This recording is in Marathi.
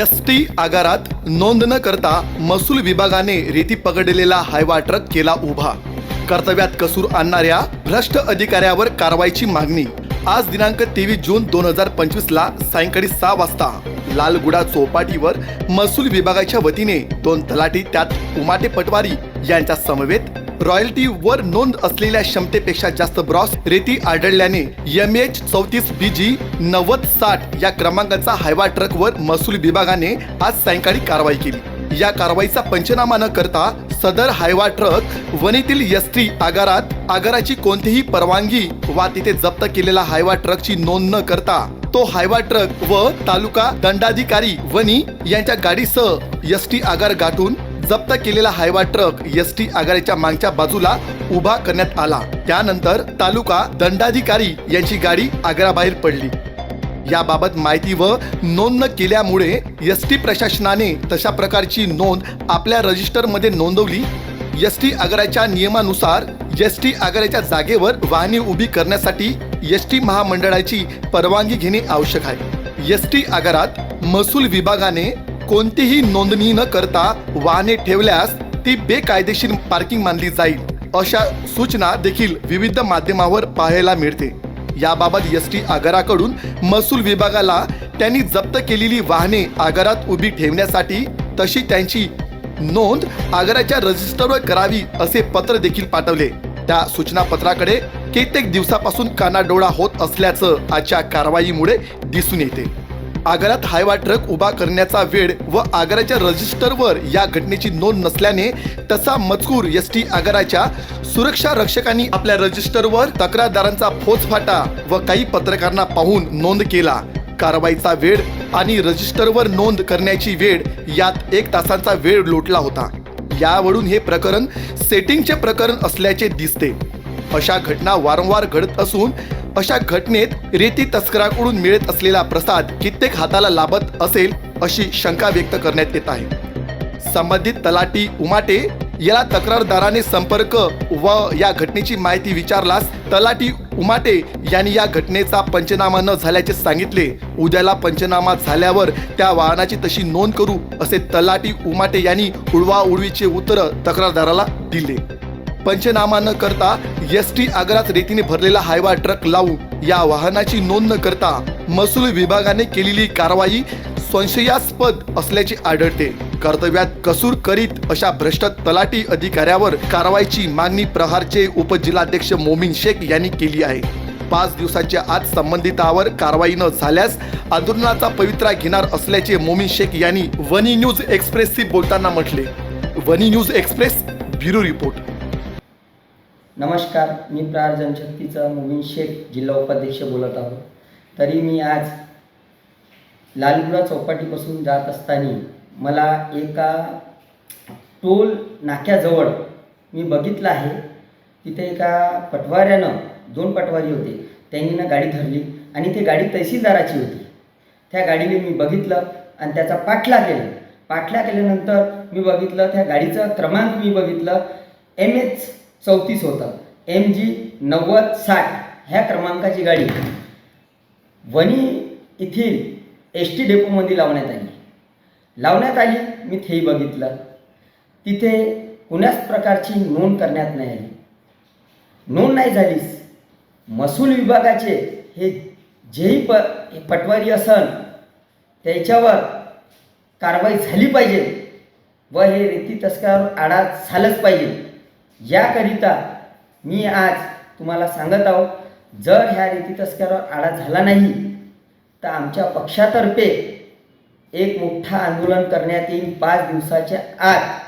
एस टी आगारात नोंद न करता महसूल विभागाने रेती पकडलेला हायवा ट्रक केला उभा. कर्तव्यात कसूर आणणाऱ्या भ्रष्ट अधिकाऱ्यावर कारवाईची मागणी. आज दिनांक तेवीस जून दोन हजार पंचवीस ला सायंकाळी सहा वाजता लालगुडा चौपाटीवर महसूल विभागाच्या वतीने दोन तलाठी त्यात उमाटे पटवारी यांच्या समवेत रॉयल्टी वर नोंद असलेल्या क्षमतेपेक्षा जास्त ब्रॉस रेती आढळल्याने एम एच चौतीस बी जी नव्वद साठ या क्रमांकाचा हायवा ट्रकवर महसूल विभागाने आज सायंकाळी कारवाई केली. या कारवाईचा पंचनामा न करता सदर हायवा ट्रक वनीतील यस्त्री टी आगारात आगाराची कोणतीही परवानगी वा तिथे जप्त केलेला हायवा ट्रकची नोंद न करता तो हायवा ट्रक व तालुका दंडाधिकारी वनी यांच्या गाडीसह एस टी आगार गाठून जप्त केलेला हायवा ट्रक एस टी आगाराच्या मागच्या बाजूला उभा करण्यात आला. त्यानंतर तालुका दंडाधिकारी यांची गाडी आगाराबाहेर पडली. याबाबत माहिती व नोंद न केल्यामुळे एस टी प्रशासनाने तशा प्रकारची नोंद आपल्या रजिस्टरमध्ये नोंदवली. एस टी आगाराच्या नियमानुसार एस टी आगाराच्या जागेवर वाहने उभी करण्यासाठी एस टी महामंडळाची परवानगी घेणे आवश्यक आहे. एस टी आगारात महसूल विभागाने कोणतीही नोंदणी न करता वाहने ठेवल्यास ती बेकायदेशीर पार्किंग मानली जाईल. अशा सूचना देखील विविध माध्यमावर पाहायला मिळते. याबाबत एस टी आगाराकडून महसूल विभागाला त्यांनी जप्त केलेली वाहने आगारात उभी ठेवण्यासाठी तशी त्यांची नोंद आगाराच्या रजिस्टरवर करावी असे पत्र देखील पाठवले. त्या सूचना पत्राकडे कित्येक दिवसापासून कानाडोळा होत असल्याचं आजच्या कारवाईमुळे दिसून येते. आगारात हायवा ट्रक उभा करण्याचा वेळ व आगाराच्या रजिस्टरवर या घटनेची नोंद नसल्याने तसा मजकूर एस टी आगाराच्या सुरक्षा रक्षकांनी आपल्या रजिस्टरवर तक्रारदारांचा फोचफाटा व काही पत्रकारांना पाहून नोंद केला. कारवाईचा वेळ आणि रजिस्टरवर नोंद करण्याची वेळ यात एक तासांचा वेळ लोटला होता. यावरून हे प्रकरण सेटिंगचे प्रकरण असल्याचे दिसते. अशा घटना वारंवार घडत असून अशा घटनेत रेती तस्कराकडून मिळत असलेला प्रसाद कित्येक हाताला लाभत असेल अशी शंका व्यक्त करण्यात येत आहे. संबंधित तलाटी उमाटे याला तक्रारदाराने संपर्क व या घटनेची माहिती विचारलास तलाटी उमाटे यांनी या घटनेचा पंचनामा न झाल्याचे सांगितले. उद्याला पंचनामा झाल्यावर त्या वाहनाची तशी नोंद करू असे तलाटी उमाटे यांनी उडवाउडवीचे उत्तर तक्रारदाराला दिले. पंचनामा न करता एस टी आगारात रेतीने भरलेला हायवा ट्रक लावून या वाहनाची नोंद न करता महसूल विभागाने केलेली कारवाई संशयास्पद असल्याचे आढळते. कर्तव्यात कसूर करीत अशा भ्रष्ट तलाटी अधिकाऱ्यावर कारवाईची मागणी प्रहारचे उपजिल्हाध्यक्ष मोमीन शेख यांनी केली आहे. पाच दिवसांच्या आत संबंधितावर कारवाई न झाल्यास आंदोलनाचा पवित्रा घेणार असल्याचे मोमीन शेख यांनी वनी न्यूज एक्सप्रेसशी बोलताना म्हटले. वनी न्यूज एक्सप्रेस ब्युरो रिपोर्ट. नमस्कार मी प्रार जनशक्तीचा मोमीन शेख जिल्हा उपाध्यक्ष बोलत आहोत. तरी मी आज लालगुडा चौपाटीपासून जात असताना मला एका टोल नाक्याजवळ मी बघितलं आहे. तिथे एका पटवाऱ्यानं दोन पटवारी होते. त्यांनी ना गाडी धरली आणि ती गाडी तहसीलदाराची होती. त्या गाडीने मी बघितलं आणि त्याचा पाठला केला. पाठला केल्यानंतर मी बघितलं त्या गाडीचा क्रमांक मी बघितलं. एम एच चौतीस होतं. एम जी नव्वद साठ ह्या क्रमांकाची गाडी. वणी येथील एस टी डेपोमध्ये लावण्यात आली. लावण्यात आली मी तेही बघितलं. तिथे कुणाच प्रकारची नोंद करण्यात नाही आली. नोंद नाही झालीस महसूल विभागाचे हे जेही प पटवारी असन त्याच्यावर कारवाई झाली पाहिजे व हे रेती तस्करावर आळा झालंच पाहिजे. याकरिता मी आज तुम्हाला सांगत आहो जर ह्या रेती तस्करावर आळा झाला नाही तर आमच्या पक्षातर्फे एक मोठा आंदोलन करण्यात येईल पाच दिवसाच्या आत.